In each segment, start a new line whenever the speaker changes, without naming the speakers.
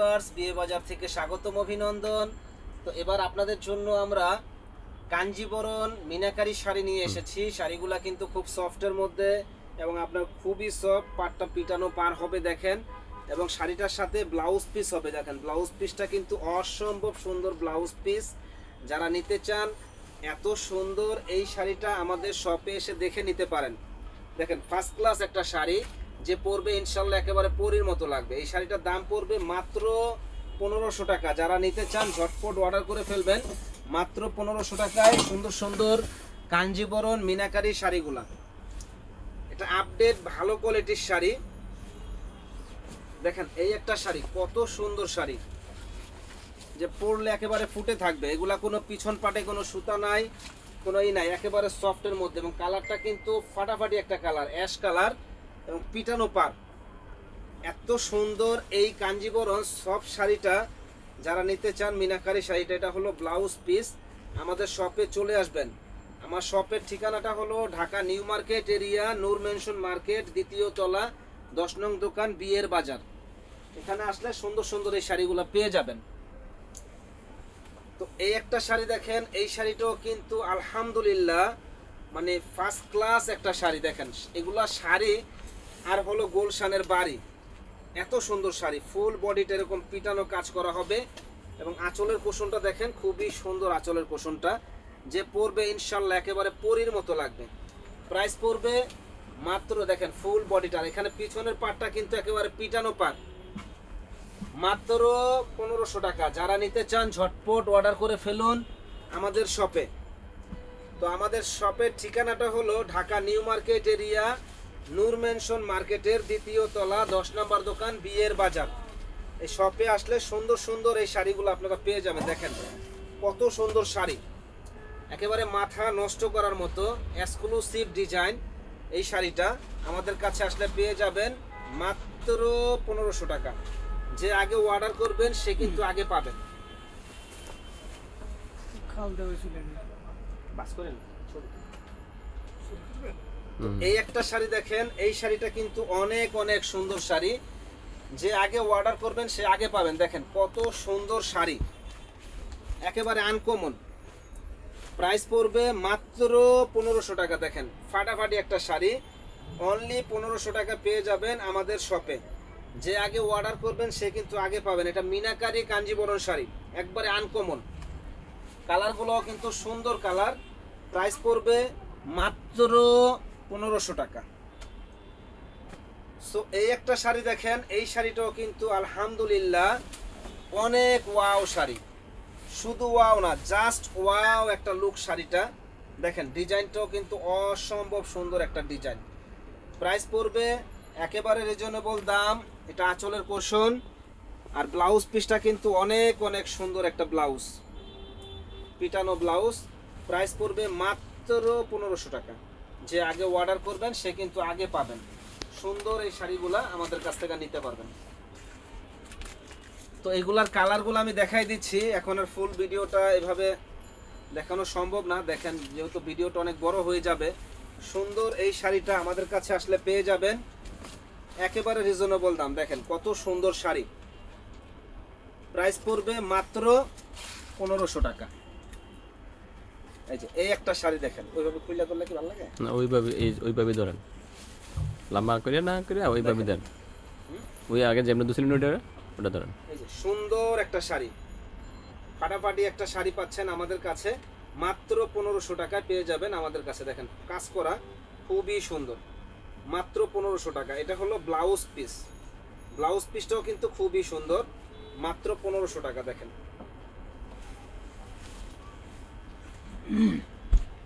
Viewers বিয়ে বাজার থেকে স্বাগতম অভিনন্দন। তো এবার আপনাদের জন্য আমরা কাঞ্জিবরণ মিনাকারি শাড়ি নিয়ে এসেছি। শাড়িগুলা কিন্তু খুব সফটের মধ্যে এবং আপনার খুবই সফট পাটটা পিটানো পার হবে দেখেন। এবং শাড়িটার সাথে ব্লাউজ পিস হবে দেখেন। ব্লাউজ পিসটা কিন্তু অসম্ভব সুন্দর ব্লাউজ পিস যারা নিতে চান, এত সুন্দর এই শাড়িটা আমাদের শপে এসে দেখে নিতে পারেন। দেখেন ফার্স্ট ক্লাস একটা শাড়ি। যে পরবে ইনশাল্লাহ একেবারে পরির মতো লাগবে। এই শাড়িটার দাম পড়বে মাত্র পনেরোশো টাকা। যারা নিতে চান, ঝটপট অর্ডার করে ফেলবেন। মাত্র পনেরোশো টাকায় সুন্দর সুন্দর কাঞ্জিবরণ, মিনাকারি শাড়িগুলা। এটা আপডেট ভালো কোয়ালিটির শাড়ি। দেখেন, এই একটা শাড়ি, কত সুন্দর শাড়ি। যে পরলে একেবারে ফুটে থাকবে। এগুলা কোনো পিছন পাটে কোনো সুতা নাই, কোনো ই নাই, একেবারে সফটের মধ্যে। এবং কালারটা কিন্তু ফাটাফাটি একটা কালার অ্যাশ কালার এবং পিটানো পার এত সুন্দর এই কাঞ্জিবরণ সব শাড়িটা, যারা নিতে চান মিনাকারি শাড়িটা, এটা হলো ব্লাউজ পিস। আমাদের শপে চলে আসবেন। আমার শপের ঠিকানাটা হলো Dhaka new market area, Noor mansion market, দ্বিতীয় তলা, দশ নং দোকান, বিয়ের বাজার। এখানে আসলে সুন্দর সুন্দর এই শাড়িগুলো পেয়ে যাবেন। তো এই একটা শাড়ি দেখেন, এই শাড়িটাও কিন্তু আলহামদুলিল্লাহ মানে ফার্স্ট ক্লাস একটা শাড়ি দেখেন। এগুলা শাড়ি আর হলো গোলশানের বাড়ি। এত সুন্দর শাড়ি। ফুল বডিটা এরকম পিটানো কাজ করা হবে। এবং আঁচলের পোষণটা দেখেন, খুবই সুন্দর আঁচলের পোষণটা। যে পরবে ইনশাল্লাহ একেবারে পরির মতো লাগবে। প্রাইস পড়বে মাত্র দেখেন ফুল বডিটার এখানে পিছনের পাটটা কিন্তু একেবারে পিটানো পাট। মাত্র পনেরোশো টাকা। যারা নিতে চান, ঝটপট অর্ডার করে ফেলুন আমাদের শপে তো আমাদের শপের ঠিকানাটা হলো Dhaka new market area Noor mansion মার্কেটের দ্বিতীয় তলা দশ নম্বর দোকান বিয়ের বাজার। এই শপে আসলে সুন্দর সুন্দর এই শাড়িগুলো আপনারা পেয়ে যাবেন দেখেন। কত সুন্দর শাড়ি। একেবারে মাথা নষ্ট করার মতো এক্সক্লুসিভ ডিজাইন এই শাড়িটা আমাদের কাছে আসলে পেয়ে যাবেন মাত্র পনেরোশো টাকা। যে আগে অর্ডার করবেন সে কিন্তু আগে পাবেন। বাস করেন। এই একটা শাড়ি দেখেন, এই শাড়িটা কিন্তু অনেক অনেক সুন্দর শাড়ি। যে আগে অর্ডার করবেন, সে আগে পাবেন। দেখেন কত সুন্দর শাড়ি। একেবারে আনকমন প্রাইস পড়বে মাত্র পনেরোশো টাকা, দেখেন। ফাটাফাটি একটা শাড়ি। অনলি পনেরোশো টাকা পেয়ে যাবেন আমাদের শপে যে আগে অর্ডার করবেন, সে কিন্তু আগে পাবেন। এটা মিনাকারি কাঞ্জিবরণ শাড়ি। একবারে আনকমন কালারগুলো কিন্তু সুন্দর কালার প্রাইস পড়বে মাত্র পনেরোশো টাকা। সো এই একটা শাড়ি দেখেন, এই শাড়িটাও কিন্তু আলহামদুলিল্লাহ অনেক ওয়াও শাড়ি। শুধু ওয়াও না জাস্ট ওয়াও একটা লুক শাড়িটা। দেখেন, ডিজাইনটাও কিন্তু অসম্ভব সুন্দর একটা ডিজাইন। প্রাইস পড়বে একেবারে রিজনেবল দাম, এটা আঁচলের কোষণ আর ব্লাউজ পিসটা কিন্তু অনেক অনেক সুন্দর একটা ব্লাউজ পিটানো ব্লাউজ প্রাইস পড়বে মাত্র পনেরোশো টাকা। যে আগে অর্ডার করবেন, সে কিন্তু আগে পাবেন। সুন্দর এই শাড়িগুলা আমাদের কাছ থেকে নিতে পারবেন। তো এইগুলার কালারগুলো আমি দেখাই দিচ্ছি। এখন আর ফুল ভিডিওটা এভাবে দেখানো সম্ভব না। দেখেন, যেহেতু ভিডিওটা অনেক বড় হয়ে যাবে, সুন্দর এই শাড়িটা আমাদের কাছে আসলে পেয়ে যাবেন। একেবারে রিজনেবল দাম। দেখেন, কত সুন্দর শাড়ি। প্রাইস পড়বে মাত্র পনেরোশো টাকা। এই যে এই একটা শাড়ি দেখেন ওইভাবে করলে কি ভালো লাগে?
না ওইভাবে এই ওইভাবে ধরেন। লম্বা করে না করে ওইভাবে দেন ওই আগে যেমন ওটা ওটা ধরেন।
এই যে সুন্দর একটা শাড়ি। ফাটাফাটি একটা শাড়ি পাচ্ছেন আমাদের কাছে মাত্র পনেরোশো টাকায় পেয়ে যাবেন আমাদের কাছে। দেখেন কাজ করা খুবই সুন্দর। মাত্র পনেরোশো টাকা। এটা হলো ব্লাউজ পিস। ব্লাউজ পিসটাও কিন্তু খুবই সুন্দর। মাত্র পনেরোশো টাকা দেখেন।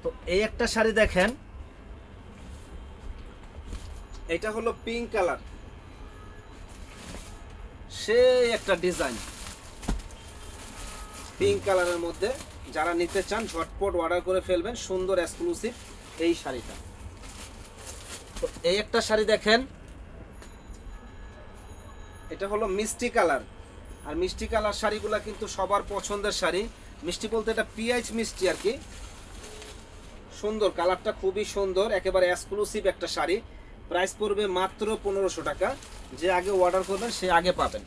তো এই একটা শাড়ি দেখেন। এটা হলো পিঙ্ক কালার সেই একটা ডিজাইন পিঙ্ক কালারের মধ্যে যারা নিতে চান, ঝটপট অর্ডার করে ফেলবেন, সুন্দর এক্সক্লুসিভ এই শাড়িটা। তো এই একটা শাড়ি দেখেন। এটা হলো মিষ্টি কালার আর মিষ্টি কালার শাড়িগুলো কিন্তু সবার পছন্দের শাড়ি। মিষ্টি বলতে এটা পিঁয়াজ মিষ্টি আর কি। সুন্দর, কালারটা খুবই সুন্দর, একেবারে এক্সক্লুসিভ একটা শাড়ি। প্রাইস পড়বে মাত্র পনেরোশো টাকা। যে আগে অর্ডার করবেন, সে আগে পাবেন।